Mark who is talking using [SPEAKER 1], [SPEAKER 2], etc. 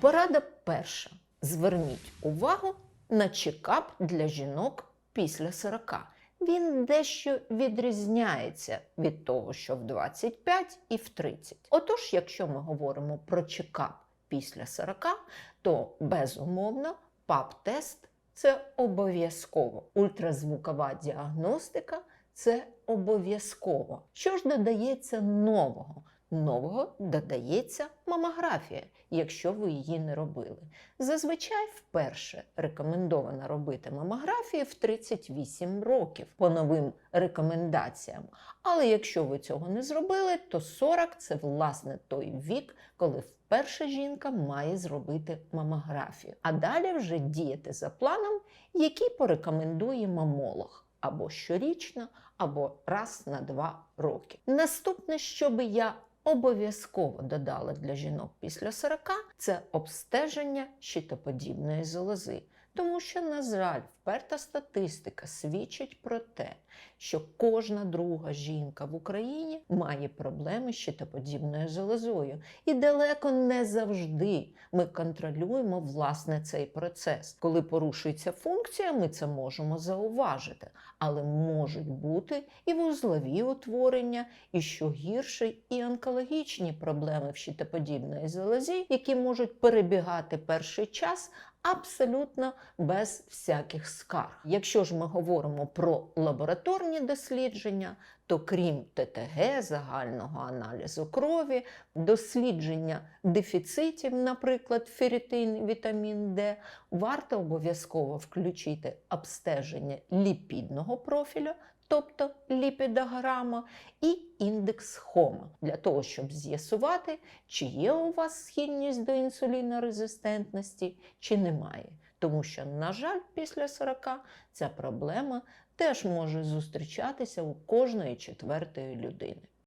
[SPEAKER 1] Порада перша. Зверніть увагу на чекап для жінок після 40. Він дещо відрізняється від того, що в 25 і в 30. Отож, якщо ми говоримо про чекап після 40, то безумовно ПАП-тест це обов'язково. Ультразвукова діагностика це обов'язково. Що ж додається нового? Нового додається мамографія, якщо ви її не робили. Зазвичай вперше рекомендовано робити мамографію в 38 років по новим рекомендаціям. Але якщо ви цього не зробили, то 40 це власне той вік, коли вперше жінка має зробити мамографію. А далі вже діяти за планом, який порекомендує мамолог або щорічно, або раз на два роки. Наступне, що би я обов'язково додали для жінок після 40, це обстеження щитоподібної залози. Тому що, на жаль, вперта статистика свідчить про те, що кожна друга жінка в Україні має проблеми з щитоподібною залозою. І далеко не завжди ми контролюємо власне цей процес. Коли порушується функція, ми це можемо зауважити, але можуть бути і вузлові утворення, і що гірше, і онкологічні проблеми в щитоподібної залозі, які можуть перебігати перший час абсолютно без всяких скарг. Якщо ж ми говоримо про лабораторні дослідження, то крім ТТГ, загального аналізу крові, дослідження дефіцитів, наприклад, ферритин, вітамін Д, варто обов'язково включити обстеження ліпідного профілю. Тобто ліпідограма і індекс Хома для того, щоб з'ясувати, чи є у вас схильність до інсулінорезистентності, чи немає. Тому що, на жаль, після 40 ця проблема теж може зустрічатися у кожної четвертої людини.